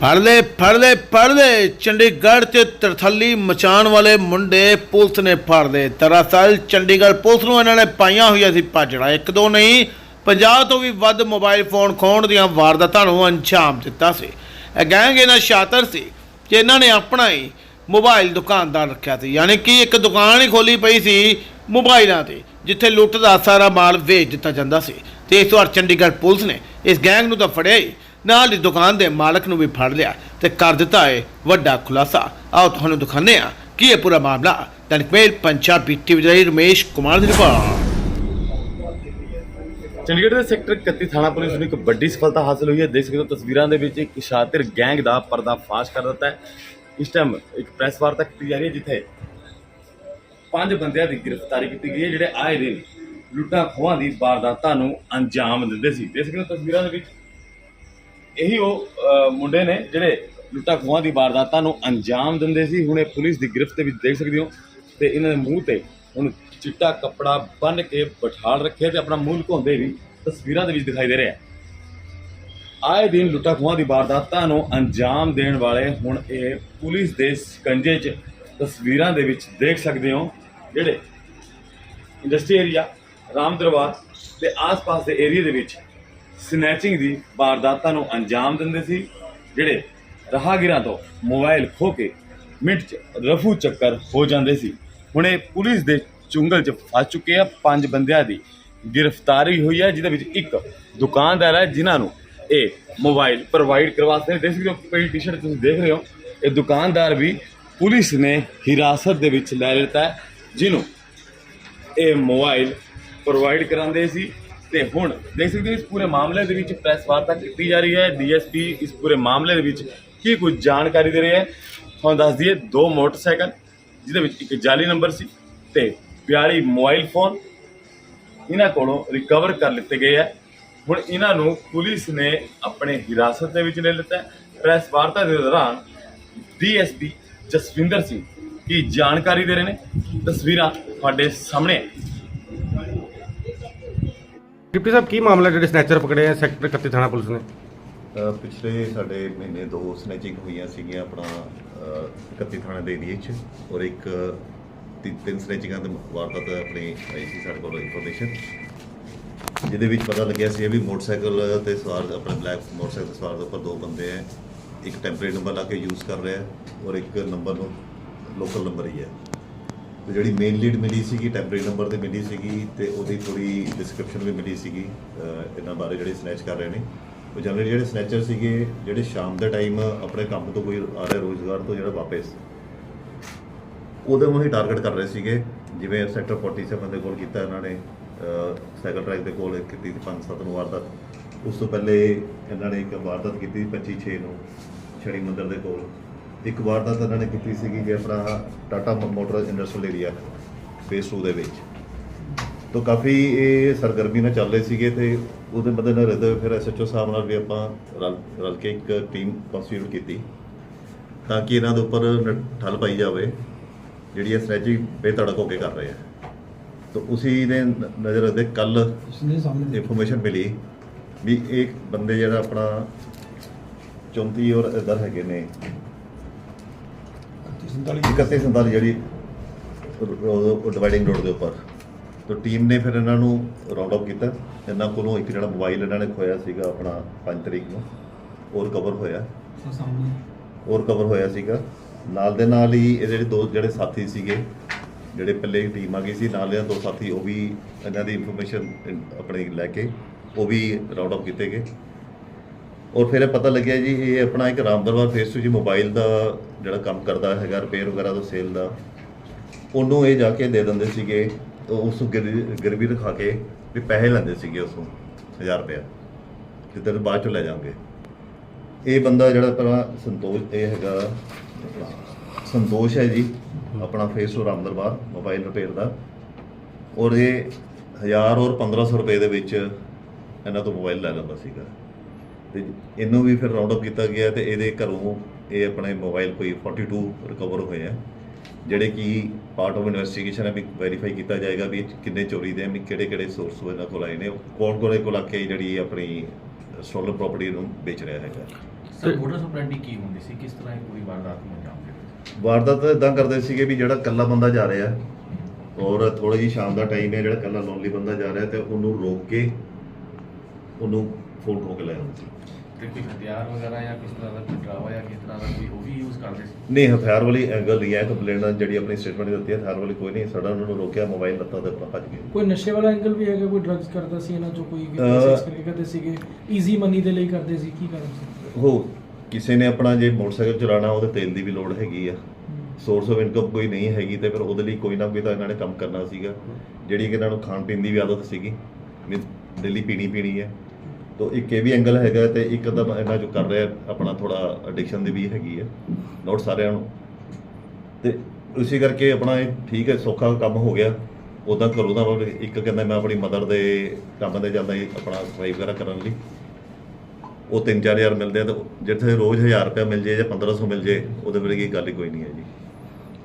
ਫੜਲੇ ਫੜਲੇ ਫੜਲੇ ਚੰਡੀਗੜ੍ਹ 'ਚ ਤਰਥੱਲੀ ਮਚਾਉਣ ਵਾਲੇ ਮੁੰਡੇ ਪੁਲਿਸ ਨੇ ਫੜ ਲਏ। ਦਰਅਸਲ ਚੰਡੀਗੜ੍ਹ ਪੁਲਿਸ ਨੂੰ ਇਹਨਾਂ ਨੇ ਪਾਈਆਂ ਹੋਈਆਂ ਸੀ ਭਾਜੜਾ। ਇੱਕ ਦੋ ਨਹੀਂ 50 ਤੋਂ ਵੀ ਵੱਧ ਮੋਬਾਈਲ ਫੋਨ ਖੋਹਣ ਦੀਆਂ ਵਾਰਦਾਤਾਂ ਨੂੰ ਅੰਜਾਮ ਦਿੱਤਾ ਸੀ। ਇਹ ਗੈਂਗ ਇਹਨਾਂ ਸ਼ਾਤਰ ਸੀ ਕਿ ਇਹਨਾਂ ਨੇ ਆਪਣਾ ਹੀ ਮੋਬਾਈਲ ਦੁਕਾਨਦਾਰ ਰੱਖਿਆ ਸੀ। ਯਾਨੀ ਕਿ ਇੱਕ ਦੁਕਾਨ ਹੀ ਖੋਲੀ ਪਈ ਸੀ ਮੋਬਾਈਲਾਂ ਤੇ, ਜਿੱਥੇ ਲੁੱਟ ਦਾ ਸਾਰਾ ਮਾਲ ਵੇਚ ਦਿੱਤਾ ਜਾਂਦਾ ਸੀ। ਤੇ ਇਸ ਵਾਰ ਚੰਡੀਗੜ੍ਹ ਪੁਲਿਸ ਨੇ ਇਸ ਗੈਂਗ ਨੂੰ ਤਾਂ ਫੜਿਆ ਹੀ। ਨਾਲ ਹੀ ਦੁਕਾਨ ਦੇ ਮਾਲਕ ਨੂੰ ਵੀ ਫੜ ਲਿਆ ਤੇ ਕਰ ਦਿੱਤਾ ਹੈ ਵੱਡਾ ਖੁਲਾਸਾ। ਆਓ ਤੁਹਾਨੂੰ ਦਿਖਾਉਂਦੇ ਹਾਂ ਕੀ ਇਹ ਪੂਰਾ ਮਾਮਲਾ। ਦੈਨਿਕ ਪੰਜਾਬੀ ਟੀਵੀ ਦੇ ਰਮੇਸ਼ ਕੁਮਾਰ ਦੀ ਰਿਪੋਰਟ। ਚੰਡੀਗੜ੍ਹ ਦੇ ਸੈਕਟਰ 31 ਥਾਣਾ ਪੁਲਿਸ ਨੂੰ ਇੱਕ ਵੱਡੀ ਸਫਲਤਾ ਹਾਸਲ ਹੋਈ ਹੈ। ਦੇਖ ਸਕਦੇ ਹੋ ਤਸਵੀਰਾਂ ਦੇ ਵਿੱਚ ਇੱਕ ਸ਼ਾਤਿਰ ਗੈਂਗ ਦਾ ਪਰਦਾਫਾਸ਼ ਕਰ ਦਿੱਤਾ ਹੈ। ਇਸ ਟਾਈਮ ਇੱਕ ਪ੍ਰੈਸ ਵਾਰਤਾ ਕੀਤੀ ਜਾ ਰਹੀ ਹੈ, ਜਿੱਥੇ ਪੰਜ ਬੰਦਿਆਂ ਦੀ ਗ੍ਰਿਫਤਾਰੀ ਕੀਤੀ ਗਈ ਹੈ, ਜਿਹੜੇ ਆਏ ਦਿਨ ਲੁੱਟਾਂ ਖੋਹਾਂ ਦੀ ਵਾਰਦਾਤਾਂ ਨੂੰ ਅੰਜਾਮ ਦਿੰਦੇ ਸੀ। ਦੇਖ ਸਕਦੇ ਹੋ ਤਸਵੀਰਾਂ ਦੇ ਵਿੱਚ ਇਹੀ ਉਹ ਮੁੰਡੇ ਨੇ ਜਿਹੜੇ ਲੁੱਟਾ ਖੋਹਾਂ ਦੀ ਵਾਰਦਾਤਾਂ ਨੂੰ ਅੰਜਾਮ ਦਿੰਦੇ ਸੀ। ਹੁਣੇ ਪੁਲਿਸ ਦੀ ਗ੍ਰਿਫਤ ਵਿੱਚ ਦੇਖ ਸਕਦੇ ਹੋ ਤੇ ਇਹਨਾਂ ਦੇ ਮੂੰਹ ਤੇ ਹੁਣ ਚਿੱਟਾ ਕੱਪੜਾ ਬੰਨ ਕੇ ਬਿਠਾਲ ਰੱਖਿਆ ਤੇ ਆਪਣਾ ਮੂੰਹ ਲੁਕਾਉਂਦੇ ਵੀ ਤਸਵੀਰਾਂ ਦੇ ਵਿੱਚ ਦਿਖਾਈ ਦੇ ਰਿਹਾ ਆਏ ਦਿਨ ਲੁੱਟਾਂ ਖੋਹਾਂ ਦੀ ਵਾਰਦਾਤਾਂ ਨੂੰ ਅੰਜਾਮ ਦੇਣ ਵਾਲੇ ਹੁਣ ਇਹ ਪੁਲਿਸ ਦੇ ਸਕੰਜੇ 'ਚ ਤਸਵੀਰਾਂ ਦੇ ਵਿੱਚ ਦੇਖ ਸਕਦੇ ਹੋ ਜਿਹੜੇ ਇੰਡਸਟਰੀ ਏਰੀਆ, ਰਾਮ ਦਰਬਾਰ ਤੇ ਆਸ-ਪਾਸ ਦੇ ਏਰੀਆ ਦੇ ਵਿੱਚ ਸਨੈਚਿੰਗ ਦੀ ਵਾਰਦਾਤਾਂ ਨੂੰ ਅੰਜਾਮ ਦਿੰਦੇ ਸੀ, ਜਿਹੜੇ ਰਾਹਗੀਰਾਂ ਤੋਂ ਮੋਬਾਈਲ ਖੋ ਕੇ ਮਿੰਟ 'ਚ ਰਫੂ ਚੱਕਰ ਹੋ ਜਾਂਦੇ ਸੀ। ਹੁਣ ਇਹ ਪੁਲਿਸ ਦੇ ਚੁੰਗਲ 'ਚ ਫਸ ਚੁੱਕੇ ਆ, ਪੰਜ ਬੰਦਿਆਂ ਦੀ ਗ੍ਰਿਫਤਾਰੀ ਹੋਈ ਹੈ ਜਿਹਦੇ ਵਿੱਚ ਇੱਕ ਦੁਕਾਨਦਾਰ ਹੈ ਜਿਨ੍ਹਾਂ ਨੂੰ ਇਹ ਮੋਬਾਈਲ ਪ੍ਰੋਵਾਈਡ ਕਰਵਾਉਂਦੇ ਨੇ ਦੇਖ ਸਕਦੇ ਹੋ, ਪਈ ਟੀ-ਸ਼ਰਟ ਤੁਸੀਂ ਦੇਖ ਰਹੇ ਹੋ। ਇਹ ਦੁਕਾਨਦਾਰ ਵੀ ਪੁਲਿਸ ਨੇ ਹਿਰਾਸਤ ਦੇ ਵਿੱਚ ਲੈ ਲਿੱਤਾ ਜਿਹਨੂੰ ਇਹ ਮੋਬਾਈਲ ਪ੍ਰੋਵਾਈਡ ਕਰਾਉਂਦੇ ਸੀ। ਤੇ ਹੁਣ ਦੇਖ ਸਕਦੇ ਹੋ ਇਸ ਪੂਰੇ ਮਾਮਲੇ ਦੇ ਵਿੱਚ ਪ੍ਰੈਸ ਵਾਰਤਾ ਕੀਤੀ ਜਾ ਰਹੀ ਹੈ, ਡੀਐਸਪੀ ਇਸ ਪੂਰੇ ਮਾਮਲੇ ਦੇ ਵਿੱਚ ਕੀ ਕੁਝ ਜਾਣਕਾਰੀ ਦੇ ਰਿਹਾ ਹੈ। ਤੁਹਾਨੂੰ ਦੱਸ ਦਈਏ, ਦੋ ਮੋਟਰਸਾਈਕਲ, ਜਿਹਦੇ ਵਿੱਚ ਇੱਕ ਜਾਲੀ ਨੰਬਰ ਸੀ ਤੇ 42 ਮੋਬਾਈਲ ਫੋਨ ਇਹਨਾਂ ਕੋਲੋਂ ਰਿਕਵਰ ਕਰ ਲਿੱਤੇ ਗਏ ਹੈ। ਹੁਣ ਇਹਨਾਂ ਨੂੰ ਪੁਲਿਸ ਨੇ ਆਪਣੇ ਹਿਰਾਸਤ ਦੇ ਵਿੱਚ ਲੈ ਲਿੱਤਾ ਪ੍ਰੈਸ ਵਾਰਤਾ ਦੇ ਦੌਰਾਨ ਡੀਐਸਪੀ ਜਸਵਿੰਦਰ ਸਿੰਘ ਕੀ ਜਾਣਕਾਰੀ ਦੇ ਰਹੇ ਨੇ? ਤਸਵੀਰਾਂ ਤੁਹਾਡੇ ਸਾਹਮਣੇ ਡਿਪਟੀ ਸਾਹਿਬ ਕੀ ਮਾਮਲਾ ਜਿਹੜੇ ਸਨੈਚਰ ਪਕੜੇ ਆ ਸੈਕਟਰ 31 ਥਾਣਾ ਪੁਲਿਸ ਨੇ? ਅ, ਪਿਛਲੇ ਸਾਡੇ ਮਹੀਨੇ ਦੋ ਸਨੈਚਿੰਗ ਹੋਈਆਂ ਸੀਗੀਆਂ ਆਪਣਾ ਅ, 31 ਥਾਣੇ ਦੇ ਏਰੀਏ 'ਚ ਔਰ ਇੱਕ ਤਿੰਨ ਤਿੰਨ ਸਨੈਚਿੰਗਾਂ ਦੀ ਵਾਰਦਾਤ ਆਪਣੀ ਆਈ ਸੀ ਸਾਡੇ ਕੋਲ ਇਨਫੋਰਮੇਸ਼ਨ ਜਿਹਦੇ ਵਿੱਚ ਪਤਾ ਲੱਗਿਆ ਸੀ ਵੀ ਮੋਟਰਸਾਈਕਲ ਤੇ ਸਵਾਰ ਆਪਣੇ ਬਲੈਕ ਮੋਟਰਸਾਈਕਲ ਤੇ ਸਵਾਰ ਦੇ ਉੱਪਰ ਦੋ ਬੰਦੇ ਹੈ ਇੱਕ ਟੈਂਪਰੇਰੀ ਨੰਬਰ ਲਾ ਕੇ ਯੂਜ਼ ਕਰ ਰਿਹਾ ਹੈ ਔਰ ਇੱਕ ਨੰਬਰ ਨੂੰ ਲੋਕਲ ਨੰਬਰ ਹੀ ਹੈ। ਤੇ ਜਿਹੜੀ ਮੇਨ ਲੀਡ ਮਿਲੀ ਸੀਗੀ ਟੈਂਪਰੇਰੀ ਨੰਬਰ ਤੇ ਮਿਲੀ ਸੀਗੀ, ਤੇ ਉਹਦੀ ਥੋੜੀ ਡਿਸਕ੍ਰਿਪਸ਼ਨ ਵੀ ਮਿਲੀ ਸੀਗੀ ਇਹਨਾਂ ਬਾਰੇ ਜਿਹੜੇ ਸਨੈਚ ਕਰ ਰਹੇ ਨੇ। ਉਹ ਜਨਰਲੀ ਜਿਹੜੇ ਸਨੈਚਰ ਸੀਗੇ, ਜਿਹੜੇ ਸ਼ਾਮ ਦੇ ਟਾਈਮ ਆਪਣੇ ਕੰਮ ਤੋਂ ਕੋਈ ਆ ਰਿਹਾ ਰੋਜ਼ਗਾਰ ਤੋਂ ਜਿਹੜਾ ਵਾਪਸ, ਉਹਦੇ ਨੂੰ ਹੀ ਟਾਰਗੇਟ ਕਰ ਰਹੇ ਸੀਗੇ। ਜਿਵੇਂ ਸੈਕਟਰ 47 ਦੇ ਕੋਲ ਕੀਤਾ ਇਹਨਾਂ ਨੇ ਸਾਈਕਲ ਟਰੈਕ ਦੇ ਕੋਲ ਕੀਤੀ 5-7 ਨੂੰ ਵਾਰਦਾਤ। ਉਸ ਤੋਂ ਪਹਿਲੇ ਇਹਨਾਂ ਨੇ ਇੱਕ ਵਾਰਦਾਤ ਕੀਤੀ 25-6 ਨੂੰ ਛੜੀ ਮੰਦਰ ਦੇ ਕੋਲ। ਇੱਕ ਵਾਰਦਾਤ ਇਹਨਾਂ ਨੇ ਕੀਤੀ ਸੀਗੀ ਜੇ ਆਪਣਾ Tata motor industrial area phase 2 ਦੇ ਵਿੱਚ। ਤੋਂ ਕਾਫੀ ਇਹ ਸਰਗਰਮੀ ਨਾਲ ਚੱਲ ਰਹੇ ਸੀਗੇ ਤੇ ਉਹਦੇ ਮੱਦੇ ਨਾਲ ਰਹਿੰਦੇ ਹੋਏ ਫਿਰ ਐਸਐਚਓ ਸਾਹਿਬ ਨਾਲ ਵੀ ਆਪਾਂ ਰਲ ਰਲ ਕੇ ਇੱਕ ਟੀਮ ਕੰਸਟੀਟਿਊਟ ਕੀਤੀ ਤਾਂ ਕਿ ਇਹਨਾਂ ਦੇ ਉੱਪਰ ਠੱਲ ਪਾਈ ਜਾਵੇ ਜਿਹੜੀ ਇਹ ਸਟ੍ਰੈਟਜੀ ਬੇਧੜਕ ਹੋ ਕੇ ਕਰ ਰਹੇ ਆ। ਤਾਂ ਉਸੀ ਦੇ ਨਜ਼ਰ ਰੱਖਦੇ ਕੱਲ ਇਨਫੋਰਮੇਸ਼ਨ ਮਿਲੀ ਵੀ ਇੱਕ ਬੰਦੇ ਜਿਹੜਾ ਆਪਣਾ 34 ਔਰ ਇਧਰ ਹੈਗੇ ਨੇ 31 47 ਜਿਹੜੀ ਡਿਵਾਈਡਿੰਗ ਰੋਡ ਦੇ ਉੱਪਰ। ਤਾਂ ਟੀਮ ਨੇ ਫਿਰ ਇਹਨਾਂ ਨੂੰ ਰਾਉਂਡ ਅਪ ਕੀਤਾ। ਇਹਨਾਂ ਕੋਲੋਂ ਇੱਕ ਜਿਹੜਾ ਮੋਬਾਈਲ ਇਹਨਾਂ ਨੇ ਖੋਇਆ ਸੀਗਾ ਆਪਣਾ 5 ਤਰੀਕ ਨੂੰ ਉਹ ਕਵਰ ਹੋਇਆ। ਉਹ ਕਵਰ ਹੋਇਆ ਸੀਗਾ। ਨਾਲ ਦੇ ਨਾਲ ਹੀ ਇਹ ਜਿਹੜੇ ਦੋ ਜਿਹੜੇ ਸਾਥੀ ਸੀਗੇ ਜਿਹੜੇ ਪਹਿਲੇ ਟੀਮ ਆ ਗਈ ਸੀ ਨਾਲ ਦੇ ਦੋ ਸਾਥੀ ਉਹ ਵੀ ਇਹਨਾਂ ਦੀ ਇਨਫੋਰਮੇਸ਼ਨ ਆਪਣੇ ਲੈ ਕੇ ਉਹ ਵੀ ਰਾਉਂਡ ਅਪ ਕੀਤੇ ਗਏ। ਔਰ ਫਿਰ ਇਹ ਪਤਾ ਲੱਗਿਆ ਜੀ, ਇਹ ਆਪਣਾ ਇੱਕ ਰਾਮਦਰਬਾਰ ਫੇਸ ਟੂ ਜੀ ਮੋਬਾਈਲ ਦਾ ਜਿਹੜਾ ਕੰਮ ਕਰਦਾ ਹੈਗਾ ਰਿਪੇਅਰ ਵਗੈਰਾ ਦਾ ਸੇਲ ਦਾ। ਉਹਨੂੰ ਇਹ ਜਾ ਕੇ ਦੇ ਦਿੰਦੇ ਸੀਗੇ ਉਸ ਨੂੰ ਗਿਰ- ਗਿਰਵੀ ਰਖਾ ਕੇ ਵੀ ਪੈਸੇ ਲੈਂਦੇ ਸੀਗੇ ਉਸ ਨੂੰ 1000 ਰੁਪਇਆ। ਤੇ ਤੈਨੂੰ ਬਾਅਦ ਚੋਂ ਲੈ ਜਾਵਾਂਗੇ ਇਹ ਬੰਦਾ ਜਿਹੜਾ ਪਹਿਲਾਂ ਸੰਤੋਸ਼, ਇਹ ਹੈਗਾ ਸੰਤੋਸ਼ ਹੈ ਜੀ, ਆਪਣਾ phase two Ram Darbar mobile repair ਦਾ। ਔਰ ਇਹ 1000 ਔਰ 1500 ਰੁਪਏ ਦੇ ਵਿੱਚ ਇਹਨਾਂ ਤੋਂ ਮੋਬਾਈਲ ਲੈ ਲੈਂਦਾ ਸੀਗਾ। ਤੇ ਇਹਨੂੰ ਵੀ ਫਿਰ ਰਾਉਂਡ ਅਪ ਕੀਤਾ ਗਿਆ ਤੇ ਇਹਦੇ ਘਰੋਂ ਇਹ ਆਪਣੇ ਮੋਬਾਈਲ ਕੋਈ 42 ਰਿਕਵਰ ਹੋਏ ਆ ਜਿਹੜੇ ਕਿ ਪਾਰਟ ਆਫ ਇਨਵੈਸਟੀਗੇਸ਼ਨ ਹੈ ਵੀ ਵੈਰੀਫਾਈ ਕੀਤਾ ਜਾਏਗਾ ਵੀ ਕਿੰਨੇ ਚੋਰੀ ਦੇ ਆ ਵੀ ਕਿਹੜੇ ਕਿਹੜੇ ਸੋਰਸ ਇਹਨਾਂ ਕੋਲ ਆਏ ਨੇ ਕੌਣ ਕੋਲੇ ਕੋਲ ਆ ਕੇ ਜਿਹੜੀ ਆਪਣੀ ਸਟੋਲਨ ਪ੍ਰਾਪਰਟੀ ਨੂੰ ਵੇਚ ਰਿਹਾ ਹੈਗਾ। ਸਰ ਮੋਟਰ ਸਪਰੈਂਡੀ ਕੀ ਹੁੰਦੀ ਸੀ? ਕਿਸ ਤਰ੍ਹਾਂ ਇਹ ਪੂਰੀ ਵਾਰਦਾਤ ਨੂੰ ਅੰਜਾਮ ਦਿੱਤਾ? ਵਾਰਦਾਤ ਇਦਾਂ ਕਰਦੇ ਸੀਗੇ ਵੀ ਜਿਹੜਾ ਕੱਲਾ ਬੰਦਾ ਜਾ ਰਿਹਾ ਔਰ ਥੋੜੀ ਜੀ ਸ਼ਾਮ ਦਾ ਟਾਈਮ ਹੈ ਜਿਹੜਾ ਕੱਲਾ ਲੋਨਲੀ ਬੰਦਾ ਜਾ ਰਿਹਾ ਤੇ ਉਹਨੂੰ ਰੋਕ ਕੇ ਉਹਨੂੰ ਫੋਨ ਠੋਕ ਲੈ ਆਉਂਦੇ। ਸੀ ਤੇ ਕੋਈ ਹਥਿਆਰ ਵਗੈਰਾ ਜਾਂ ਕਿਸ ਤਰ੍ਹਾਂ ਦਾ ਕੋਈ ਡਰਾਵਾ ਜਾਂ ਕਿਸ ਤਰ੍ਹਾਂ ਦਾ ਕੋਈ ਉਹ ਵੀ ਯੂਜ਼ ਕਰਦੇ ਸੀ। ਨਹੀਂ ਹਥਿਆਰ ਵਾਲੀ ਐਂਗਲ ਨਹੀਂ ਹੈ ਕੰਪਲੇਂਟ ਜਿਹੜੀ ਆਪਣੀ ਸਟੇਟਮੈਂਟ ਦਿੱਤੀ ਹੈ ਹਥਿਆਰ ਵਾਲੀ ਕੋਈ ਨਹੀਂ ਸਾਡਾ ਉਹਨਾਂ ਨੂੰ ਰੋਕਿਆ ਮੋਬਾਈਲ ਲੱਤਾ ਤੇ ਆਪਣਾ ਭੱਜ ਗਏ। ਕੋਈ ਨਸ਼ੇ ਵਾਲਾ ਐਂਗਲ ਵੀ ਹੈਗਾ ਕੋਈ ਡਰੱਗਸ ਕਰਦਾ ਸੀ ਇਹਨਾਂ ਚੋਂ ਕੋਈ ਵੀ ਪ੍ਰੋਸੈਸ ਕਰਕੇ ਕਰਦੇ ਸੀਗੇ ਈਜ਼ੀ ਮਨੀ ਦੇ ਲਈ ਕਰਦੇ ਸੀ ਕੀ ਕਾਰਨ ਸੀ? ਉਹ ਕਿਸੇ ਨੇ ਆਪਣਾ ਜੇ ਮੋਟਰਸਾਈਕਲ ਚਲਾਉਣਾ ਉਹਦੇ ਤੇਲ ਦੀ ਵੀ ਲੋੜ ਹੈਗੀ ਆ। ਸੋਰਸ ਆਫ ਇਨਕਮ ਕੋਈ ਨਹੀਂ ਹੈਗੀ ਤੇ ਫਿਰ ਉਹਦੇ ਲਈ ਕੋਈ ਨਾ ਕੋਈ ਤਾਂ ਇਹਨਾਂ ਨੇ ਕੰਮ ਕਰਨਾ ਸੀਗਾ। ਜਿਹੜੀ ਕਿ ਇਹਨਾਂ ਨੂੰ ਖਾਣ ਪੀਣ ਦੀ ਵੀ ਆਦਤ ਸੀਗੀ ਡੇਲੀ ਪੀਣੀ ਪੀਣੀ ਹੈ। ਤੋ ਇੱਕ ਇਹ ਵੀ ਐਂਗਲ ਹੈਗਾ ਤੇ ਇੱਕ ਤਾਂ ਇਹਨਾਂ ਜੋ ਕਰ ਰਿਹਾ ਆਪਣਾ ਥੋੜਾ ਐਡਿਕਸ਼ਨ ਦੀ ਵੀ ਹੈਗੀ ਹੈ ਨੋਟ ਸਾਰਿਆਂ ਨੂੰ। ਤੇ ਉਸੇ ਕਰਕੇ ਆਪਣਾ ਇਹ ਠੀਕ ਹੈ ਸੌਖਾ ਕੰਮ ਹੋ ਗਿਆ। ਉਦਾਂ ਘਰੋਂ ਦਾ ਇੱਕ ਕਹਿੰਦਾ ਮੈਂ ਆਪਣੀ ਮਦਰ ਦੇ ਕੰਮ ਤੇ ਜਾਂਦਾ ਆਪਣਾ ਸਫ਼ਾਈ ਵਗੈਰਾ ਕਰਨ ਲਈ। ਉਹ 3-4000 ਮਿਲਦੇ ਆ ਤੇ ਜਿੱਥੇ ਰੋਜ਼ 1000 ਰੁਪਏ ਮਿਲ ਜੇ ਜਾਂ 1500 ਮਿਲ ਜੇ ਉਹਦੇ ਕੀ ਗੱਲ ਹੀ ਕੋਈ ਨਹੀਂ ਹੈ ਜੀ।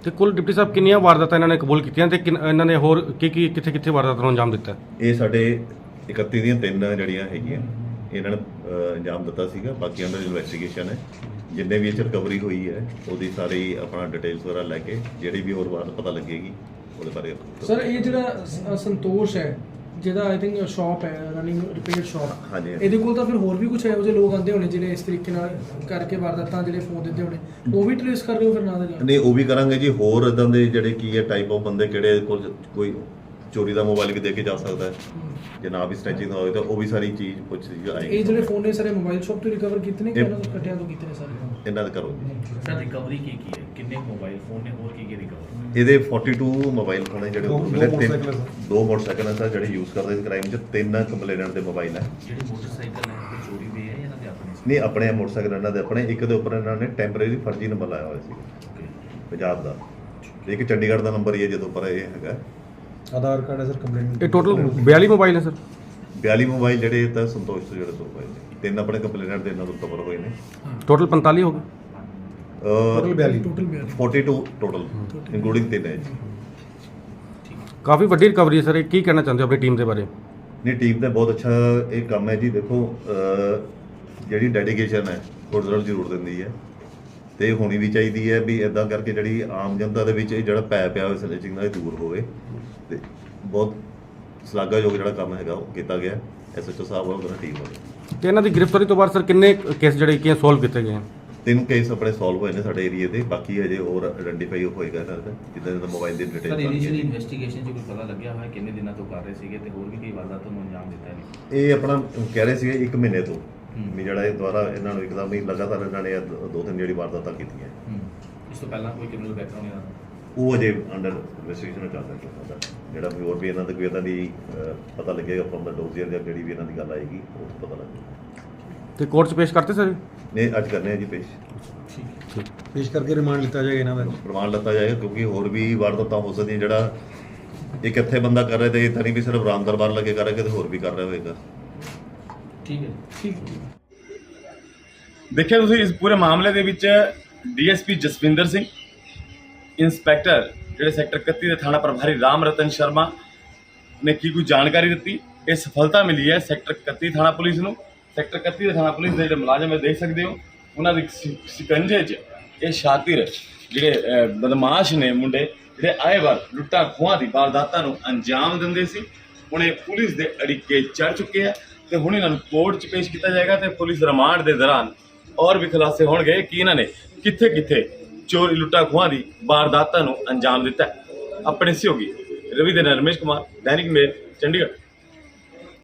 ਤੇ ਕੁੱਲ ਡਿਪਟੀ ਸਾਹਿਬ ਕਿੰਨੀਆਂ ਵਾਰਦਾਤਾਂ ਇਹਨਾਂ ਨੇ ਕਬੂਲ ਕੀਤੀਆਂ ਤੇ ਇਹਨਾਂ ਨੇ ਹੋਰ ਕੀ ਕੀ ਕਿੱਥੇ ਕਿੱਥੇ ਵਾਰਦਾਤਾਂ ਨੂੰ ਅੰਜਾਮ ਦਿੱਤਾ? ਇਹ ਸਾਡੇ 31 ਦੀਆਂ ਤਿੰਨ ਜਿਹੜੀਆਂ ਹੈਗੀਆਂ। ਇਹਨਾਂ ਨੇ ਅਹ, ਅੰਜਾਮ ਦਿੱਤਾ ਸੀਗਾ। ਬਾਕੀ ਅੰਦਰ ਇਨਵੈਸਟੀਗੇਸ਼ਨ ਹੈ। ਜਿੰਨੇ ਵੀ ਇਹ 'ਚ ਰਿਕਵਰੀ ਹੋਈ ਹੈ ਉਹਦੀ ਸਾਰੀ ਆਪਣਾ ਡਿਟੇਲਸ ਵਗੈਰਾ ਲੈ ਕੇ ਜਿਹੜੀ ਵੀ ਹੋਰ ਬਾਤ ਪਤਾ ਲੱਗੇਗੀ ਉਹਦੇ ਬਾਰੇ ਸਰ ਇਹ ਜਿਹੜਾ ਸ- ਸੰਤੋਸ਼ ਹੈ ਜਿਹਦਾ ਆਈ ਥਿੰਕ ਸ਼ਾਪ ਹੈ ਰਨਿੰਗ ਰਿਪੇਅਰ ਸ਼ਾਪ ਹਾਂਜੀ ਇਹਦੇ ਕੋਲ ਤਾਂ ਫਿਰ ਹੋਰ ਵੀ ਕੁਝ ਇਹੋ ਜਿਹੇ ਲੋਕ ਆਉਂਦੇ ਹੋਣੇ ਜਿਹੜੇ ਇਸ ਤਰੀਕੇ ਨਾਲ ਕਰਕੇ ਵਾਰਦਾਤਾਂ ਜਿਹੜੇ ਫੋਨ ਦਿੰਦੇ ਹੋਣੇ ਉਹ ਵੀ ਟ੍ਰੇਸ ਕਰ ਰਹੇ ਹੋ ਫਿਰ ਨਾਲ ਦੇ ਨਾਲ? ਨਹੀਂ ਉਹ ਵੀ ਕਰਾਂਗੇ ਜੀ। ਹੋਰ ਇਦਾਂ ਦੇ ਜਿਹੜੇ ਕੀ ਹੈ ਟਾਈਪ ਆਫ ਬੰਦੇ ਕਿਹੜੇ ਕੋਲ ਕੋਈ ਚੋਰੀ ਦਾ ਮੋਬਾਈਲ ਵੀ ਦੇ ਕੇ ਜਾ ਸਕਦਾ ਹੈ। ਜੇ ਨਾ ਵੀ ਸਨੈਚਿੰਗ ਹੋਵੇ ਤਾਂ ਉਹ ਵੀ ਸਾਰੀ ਚੀਜ਼ ਪੁੱਛ ਆਏਗੀ। ਇਹ ਜਿਹੜੇ ਫੋਨ ਨੇ ਸਾਰੇ ਮੋਬਾਈਲ ਸ਼ਾਪ ਤੋਂ ਰਿਕਵਰ ਕੀਤੇ ਨੇ ਕਿ ਇਹਨਾਂ ਤੋਂ ਇਕੱਠਿਆਂ ਤੋਂ ਕੀਤੇ ਨੇ ਸਾਰੇ ਇਹਨਾਂ ਦਾ ਕਰੋ ਜੀ। ਸਰ ਰਿਕਵਰੀ ਕੀ ਕੀ ਹੈ? ਕਿੰਨੇ ਮੋਬਾਈਲ ਫੋਨ ਨੇ? ਹੋਰ ਕੀ ਕੀ ਰਿਕਵਰ ਇਹਦੇ 42 ਮੋਬਾਈਲ ਫੋਨ ਹੈ ਜਿਹੜੇ ਉਹ ਮਿਲੇ ਤਿੰਨ ਦੋ ਮੋਟਰਸਾਈਕਲ ਹੈ ਸਰ ਜਿਹੜੇ ਯੂਜ਼ ਕਰਦੇ ਸੀ ਕ੍ਰਾਈਮ 'ਚ। ਤਿੰਨ ਕੰਪਲੇਨੈਂਟ ਦੇ ਮੋਬਾਈਲ ਹੈ। ਜਿਹੜੇ ਮੋਟਰਸਾਈਕਲ ਹੈ ਉਹ ਚੋਰੀ ਦੇ ਹੈ ਜਾਂ ਇਹਨਾਂ ਦੇ ਆਪਣੇ ਨਹੀਂ ਆਪਣੇ ਮੋਟਰਸਾਈਕਲ ਇਹਨਾਂ ਦੇ ਆਪਣੇ। ਇੱਕ ਦੇ ਉੱਪਰ ਇਹਨਾਂ ਨੇ ਟੈਂਪਰੇਰੀ ਫਰਜ਼ੀ ਨੰਬਰ ਲਾਇਆ ਹੋਇਆ ਸੀ. ਪੰਜਾਬ ਦਾ। ਇੱਕ ਚੰਡੀਗੜ੍ਹ ਦਾ ਨੰਬਰ ਹੀ ਹੈ ਜਦੋਂ ਪਰ ਇਹ ਹੈਗਾ। ਆਧਾਰ ਕਾਰਡ ਹੈ ਸਰ ਕੰਪਲੇਂਟ ਇਹ ਟੋਟਲ 42 ਮੋਬਾਈਲ ਹੈ ਸਰ। 42 ਮੋਬਾਈਲ ਜਿਹੜੇ ਤਾਂ ਸੰਤੋਸ਼ ਤੋਂ ਜਿਹੜੇ ਦੋ ਮੋਬਾਈਲ ਨੇ। ਤਿੰਨ ਆਪਣੇ ਕੰਪਲੇਨੈਂਟ ਦੇ ਇਹਨਾਂ ਤੋਂ ਕਵਰ ਹੋਏ ਨੇ। ਟੋਟਲ 45 ਹੋ ਗਏ। ਟੋਟਲ 42 ਟੋਟਲ ਬਿਆਨ 42 ਟੋਟਲ ਇਨਕਲੂਡਿੰਗ ਤਿੰਨ ਹੈ ਜੀ। ਕਾਫੀ ਵੱਡੀ ਰਿਕਵਰੀ ਹੈ ਸਰ ਇਹ ਕੀ ਕਹਿਣਾ ਚਾਹੁੰਦੇ ਹੋ ਆਪਣੀ ਟੀਮ ਦੇ ਬਾਰੇ? ਨਹੀਂ ਟੀਮ ਦਾ ਬਹੁਤ ਅੱਛਾ ਇਹ ਕੰਮ ਹੈ ਜੀ। ਦੇਖੋ ਅਹ, ਜਿਹੜੀ ਡੈਡੀਕੇਸ਼ਨ ਹੈ ਉਹ ਰਿਜ਼ਲਟ ਜ਼ਰੂਰ ਦਿੰਦੀ ਹੈ। ਤੇ ਹੋਣੀ ਵੀ ਚਾਹੀਦੀ ਹੈ ਵੀ ਇਦਾਂ ਕਰਕੇ ਜਿਹੜੀ ਆਮ ਜਨਤਾ ਦੇ ਵਿੱਚ ਇਹ ਜਿਹੜਾ ਪੈ ਪਿਆ ਹੋਇਆ ਸਨੇਚਿੰਗ ਦਾ ਇਹ ਦੂਰ ਹੋਵੇ। ਤੇ ਬਹੁਤ ਸ਼ਲਾਘਾਯੋਗ ਜਿਹੜਾ ਕੰਮ ਹੈਗਾ ਉਹ ਕੀਤਾ ਗਿਆ। ਐਸਐਚਓ ਸਾਹਿਬ ਔਰ ਉਹਨਾਂ ਟੀਮ ਵੱਲੋਂ ਤੇ ਇਹਨਾਂ ਦੀ ਗ੍ਰਿਫਤਾਰੀ ਤੋਂ ਬਾਅਦ ਸਰ ਕਿੰਨੇ ਕੇਸ ਜਿਹੜੇ ਕੀ ਸੋਲਵ ਕੀਤੇ ਗਏ ਹਨ? ਤਿੰਨ ਕੇਸ ਆਪਣੇ ਸੋਲਵ ਹੋਏ ਨੇ ਸਾਡੇ ਏਰੀਆ ਦੇ। ਬਾਕੀ ਹਜੇ ਹੋਰ ਆਇਡੈਂਟੀਫਾਈ ਹੋਏਗਾ ਇਹਨਾਂ ਦਾ। ਜਿੱਦਾਂ ਜਿੱਦਾਂ ਮੋਬਾਈਲ ਦੀ ਸਰ ਡਿਟੇਲ ਇਨੀਸ਼ੀਅਲੀ ਇਨਵੈਸਟੀਗੇਸ਼ਨ 'ਚ ਕੋਈ ਪਤਾ ਲੱਗਿਆ ਹੋਇਆ ਕਿੰਨੇ ਦਿਨਾਂ ਤੋਂ ਕਰ ਰਹੇ ਸੀਗੇ ਤੇ ਹੋਰ ਵੀ ਕਈ ਵਾਰਦਾਤਾਂ ਨੂੰ ਅੰਜਾਮ ਦਿੱਤਾ ਹੈ? ਇਹ ਆਪਣਾ ਕਹਿ ਰਹੇ ਸੀਗੇ 1 ਮਹੀਨੇ ਤੋਂ। ਵੀ ਜਿਹੜਾ ਇਹ ਦੁਆਰਾ ਇਹਨਾਂ ਨੂੰ ਇੱਕਦਮ ਹੀ ਲਗਾਤਾਰ ਇਹਨਾਂ ਨੇ ਦੋ ਦੋ ਤਿੰਨ ਜਿਹੜੀ ਵਾਰਦਾਤਾਂ ਕੀਤੀਆਂ। ਹੂੰ। ਇਸ ਤੋਂ ਪਹਿਲਾਂ ਕੋਈ ਕ੍ਰਿਮੀਨਲ ਬੈਕਗ੍ਰਾਉਂਡ ਨਹੀਂ ਰਹਾ ਉਹ ਅਜੇ ਅੰਡਰ ਇਨਵੈਸਟੀਗੇਸ਼ਨ ਚੱਲ ਰਿਹਾ ਹੈ ਜਿਹੜਾ ਵੀ ਹੋਰ ਵੀ ਇਹਨਾਂ ਦੇ ਕੋਈ ਇਦਾਂ ਦੀ ਪਤਾ ਲੱਗੇਗਾ ਫਰਮ ਦਾ ਡੋਜ਼ੀਅਰ ਜਾਂ ਜਿਹੜੀ ਵੀ ਇਹਨਾਂ ਦੀ ਗੱਲ ਆਏਗੀ ਉਹ ਤੋਂ ਪਤਾ ਲੱਗੇਗਾ। ਤੇ ਕੋਰਟ 'ਚ ਪੇਸ਼ ਕਰਤੇ ਸਰ? ਨੇ ਅੱਜ ਕਰਨੇ ਆ ਜੀ ਪੇਸ਼। ਪੇਸ਼ ਕਰਕੇ ਰਿਮਾਂਡ ਲਿੱਤਾ ਜਾਏਗਾ ਇਹਨਾਂ ਦਾ। ਪ੍ਰਮਾਣ ਲੱਤਾ ਜਾਏਗਾ ਕਿਉਂਕਿ ਹੋਰ ਵੀ ਵਾਰਦਾਤਾਂ ਹੋ ਸਕਦੀਆਂ ਜਿਹੜਾ ਇੱਕ ਇੱਥੇ ਬੰਦਾ ਕਰ ਰਿਹਾ ਤੇ ਇਹ ਤਾਂ ਨਹੀਂ ਵੀ ਸਿਰਫ ਰਾਮ ਦਰਬਾਰ ਲੱਗੇ ਕਰ ਰਿਹਾ ਕਿਤੇ ਹੋਰ ਵੀ ਕਰ ਰਿਹਾ ਹੋਵੇਗਾ ਠੀਕ ਹੈ ਠੀਕ ਦੇਖਿਆ ਤੁਸੀਂ ਇਸ ਪੂਰੇ ਮਾਮਲੇ ਦੇ ਵਿੱਚ ਡੀਐਸਪੀ ਜਸਵਿੰਦਰ ਸਿੰਘ ਇੰਸਪੈਕਟਰ ਜਿਹੜੇ ਸੈਕਟਰ 31 ਦੇ ਥਾਣਾ ਪ੍ਰਭਾਰੀ ਰਾਮ ਰਤਨ ਸ਼ਰਮਾ ਨੇ ਕੀ ਕੋਈ ਜਾਣਕਾਰੀ ਦਿੱਤੀ? ਇਹ ਸਫਲਤਾ ਮਿਲੀ ਹੈ ਸੈਕਟਰ 31 ਥਾਣਾ ਪੁਲਿਸ ਨੂੰ। ਸੈਕਟਰ 31 ਦੇ ਥਾਣਾ ਪੁਲਿਸ ਦੇ ਜਿਹੜੇ ਮੁਲਾਜ਼ਮ ਹੈ ਦੇਖ ਸਕਦੇ ਹੋ। ਉਹਨਾਂ ਦੇ ਸਿ- ਸਿਕੰਜੇ 'ਚ ਇਹ ਸ਼ਾਤਿਰ ਜਿਹੜੇ ਅਹ, ਬਦਮਾਸ਼ ਨੇ ਮੁੰਡੇ ਜਿਹੜੇ ਆਏ ਵਾਰ ਲੁੱਟਾਂ ਖੋਹਾਂ ਦੀ ਵਾਰਦਾਤਾਂ ਨੂੰ ਅੰਜਾਮ ਦਿੰਦੇ ਸੀ। ਹੁਣ ਇਹ ਪੁਲਿਸ ਦੇ ਅੜਿੱਕੇ ਚੜ ਚੁੱਕੇ ਆ। ਤੇ ਹੁਣ ਇਹਨਾਂ ਨੂੰ ਕੋਰਟ 'ਚ ਪੇਸ਼ ਕੀਤਾ ਜਾਏਗਾ ਤੇ ਪੁਲਿਸ ਰਿਮਾਂਡ ਦੇ ਦੌਰਾਨ ਔਰ ਵੀ ਖੁਲਾਸੇ ਹੋਣਗੇ। ਕਿ ਇਹਨਾਂ ਨੇ? ਕਿੱਥੇ ਕਿੱਥੇ ਚੋਰੀ ਲੁੱਟਾ ਖੋਹਾਂ ਦੀ ਵਾਰਦਾਤਾਂ ਨੂੰ ਅੰਜਾਮ ਦਿੱਤਾ ਆਪਣੇ ਸਹਿਯੋਗੀ ਰਵੀ ਦੇ ਨਾਲ ਰਮੇਸ਼ ਕੁਮਾਰ, ਦੈਨਿਕ ਮੇਲ, ਚੰਡੀਗੜ੍ਹ।